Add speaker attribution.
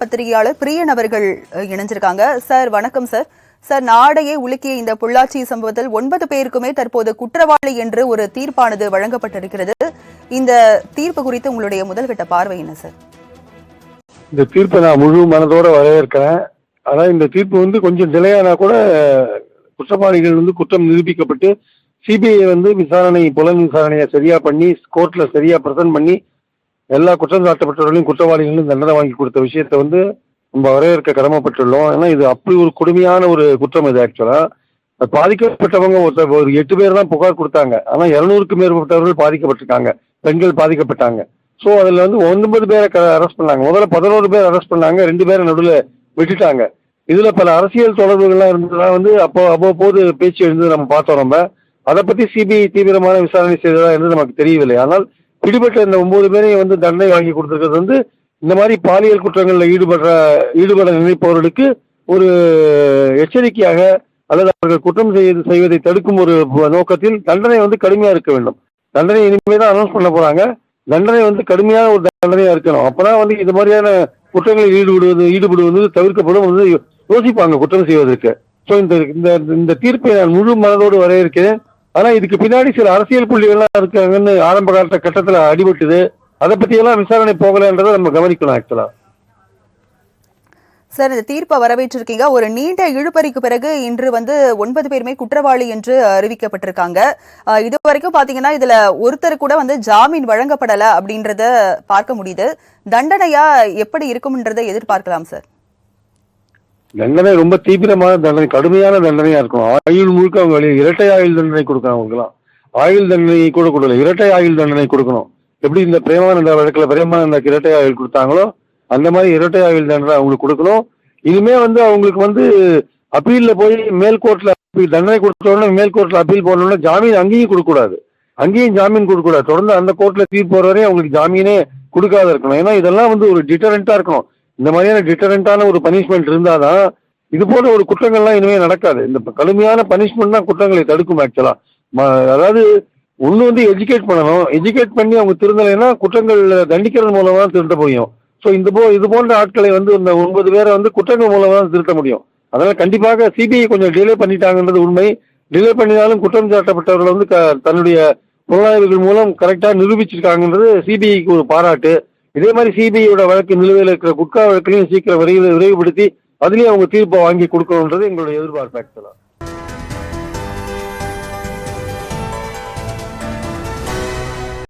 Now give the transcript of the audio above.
Speaker 1: பத்திரிகையாளர் பிரியன் அவர்கள் இணைஞ்சிருக்காங்க. சார் வணக்கம் சார். சார் நாடையே உலுக்கிய இந்த பொள்ளாச்சி சம்பவத்தில் ஒன்பது பேருக்குமே தற்போது குற்றவாளி என்று ஒரு தீர்ப்பானது வழங்கப்பட்டிருக்கிறது. இந்த தீர்ப்பு குறித்து உங்களுடைய முதல்கட்ட பார்வை என்ன சார்?
Speaker 2: இந்த தீர்ப்பை நான் முழு மனதோட வரவேற்கிறேன். அதான் இந்த தீர்ப்பு வந்து கொஞ்சம் டிலேயானா கூட குற்றவாளிகள் வந்து குற்றம் நிரூபிக்கப்பட்டு சிபிஐ வந்து விசாரணை புலன் விசாரணையை சரியா பண்ணி கோர்ட்ல சரியா பிரசன்ட் பண்ணி எல்லா குற்றம் சாட்டப்பட்டவர்களையும் குற்றவாளிகளும் தண்டனை வாங்கி கொடுத்த விஷயத்தை வந்து நம்ம வரவேற்க கடமைப்பட்டுள்ளோம். ஏன்னா இது அப்படி ஒரு கொடுமையான ஒரு குற்றம் இது ஆக்சுவலா பாதிக்கப்பட்டவங்க ஒருத்தர் ஒரு எட்டு பேர் தான் புகார் கொடுத்தாங்க. ஆனா இரநூறுக்கு மேற்பட்டவர்கள் பாதிக்கப்பட்டிருக்காங்க. பெண்கள் பாதிக்கப்பட்டாங்க. ஸோ அதுல வந்து ஒன்பது பேரை அரெஸ்ட் பண்ணாங்க. முதல்ல பதினோரு பேர் அரெஸ்ட் பண்ணாங்க. ரெண்டு பேரை நடுவில் விட்டுட்டாங்க. இதுல பல அரசியல் தொடர்புகள்லாம் இருந்ததுலாம் வந்து அப்போ அவ்வப்போது பேச்சு எழுந்து நம்ம பார்த்தோம் நம்ம. அதை பத்தி சிபிஐ தீவிரமான விசாரணை செய்ததா என்று நமக்கு தெரியவில்லை. ஆனால் பிடிபட்ட இந்த ஒன்பது பேரையும் வந்து தண்டனை வாங்கி கொடுத்துருக்கிறது வந்து இந்த மாதிரி பாலியல் குற்றங்களில் ஈடுபடுற ஈடுபட நினைப்பவர்களுக்கு ஒரு எச்சரிக்கையாக அல்லது அவர்கள் குற்றம் செய்து செய்வதை தடுக்கும் ஒரு நோக்கத்தில் தண்டனை வந்து கடுமையாக இருக்க வேண்டும். தண்டனை இனிமே தான் அனௌன்ஸ் பண்ண போகிறாங்க தண்டனை வந்து கடுமையான ஒரு தண்டனையாக இருக்கணும். அப்பதான் வந்து இது மாதிரியான குற்றங்களில் ஈடுபடுவது ஈடுபடுவது தவிர்க்கப்படும் வந்து யோசிப்பாங்க குற்றம் செய்வதற்கு. ஸோ இந்த இந்த இந்த தீர்ப்பை நான் முழு மனதோடு வரவேற்கிறேன். ஆனா இதுக்கு பின்னாடி சில அரசியல் புள்ளிகள்லாம் இருக்காங்கன்னு ஆரம்ப காலத்த கட்டத்துல அடிபட்டுது. அதை பத்தி எல்லாம் விசாரணை போகலன்றதை நம்ம கவனிக்கணும் ஆக்சுவலா
Speaker 1: சார் இந்த தீர்ப்பை வரவேற்றிருக்கீங்க. ஒரு நீண்ட இழுபறிக்கு பிறகு இன்று வந்து ஒன்பது பேருமே குற்றவாளி என்று அறிவிக்கப்பட்டிருக்காங்க. இது வரைக்கும் பாத்தீங்கன்னா இதுல ஒருத்தர் கூட வந்து ஜாமீன் வழங்கப்படல அப்படின்றத பார்க்க முடியுது. தண்டனையா எப்படி இருக்கும்ன்றதை எதிர்பார்க்கலாம் சார்?
Speaker 2: தண்டனை ரொம்ப தீவிரமான தண்டனை கடுமையான தண்டனையா இருக்கும் ஆயுள் முழுக்க அவங்க வெளியே இரட்டை ஆயுள் தண்டனை கொடுக்கணும் அவங்களுக்குலாம் ஆயுள் தண்டனை கூட கொடுக்கல இரட்டை ஆயுள் தண்டனை கொடுக்கணும். எப்படி இந்த பிரேமானந்த வழக்கில் பிரேமானந்தாக்கு இரட்டை ஆயுள் கொடுத்தாங்களோ அந்த மாதிரி இரட்டை ஆயுள் தண்டனை அவங்களுக்கு கொடுக்கணும். இனிமே வந்து அவங்களுக்கு வந்து அப்பீல்ல போய் மேல் கோர்ட்ல தண்டனை கொடுத்தோடனே மேல் கோர்ட்ல அப்பீல் போனோடனே ஜாமீன் அங்கேயும் கொடுக்கக்கூடாது. அங்கேயும் ஜாமீன் கொடுக்கக்கூடாது. தொடர்ந்து அந்த கோர்ட்ல தீர்ப்பு வர வரையும் அவங்களுக்கு ஜாமீனே கொடுக்காத இருக்கணும். ஏன்னா இதெல்லாம் வந்து ஒரு டிட்டரண்டா இருக்கணும். இந்த மாதிரியான டிட்டரண்டான ஒரு பனிஷ்மெண்ட் இருந்தால் தான் இது போல ஒரு குற்றங்கள்லாம் இனிமேல் நடக்காது. இந்த கடுமையான பனிஷ்மெண்ட் தான் குற்றங்களை தடுக்கும் ஆக்சுவலாக அதாவது ஒன்று வந்து எஜுகேட் பண்ணணும். எஜுகேட் பண்ணி அவங்க திருந்தலைன்னா குற்றங்கள் தண்டிக்கிறது மூலமாக தான் திருத்த முடியும். ஸோ இந்த போ இது போன்ற ஆட்களை வந்து இந்த ஒன்பது பேரை வந்து குற்றங்கள் மூலமாக தான் திருத்த முடியும். அதனால் கண்டிப்பாக சிபிஐ கொஞ்சம் டிலே பண்ணிட்டாங்கன்றது உண்மை. டிலே பண்ணினாலும் குற்றம் சாட்டப்பட்டவர்கள் வந்து க- தன்னுடைய புலனாய்வுகள் மூலம் கரெக்டாக நிரூபிச்சிருக்காங்கன்றது சிபிஐக்கு ஒரு பாராட்டு. இதே மாதிரி சிபிஐயோட வழக்கு நிலுவையில் இருக்கிற குட்கா வழக்கையும் சீக்கிரம் விரைவில் விரைவுபடுத்தி அதுலேயும் அவங்க தீர்ப்பை வாங்கி கொடுக்கணுன்றது எங்களுடைய எதிர்பார்ப்பு ஆக்சுவலாக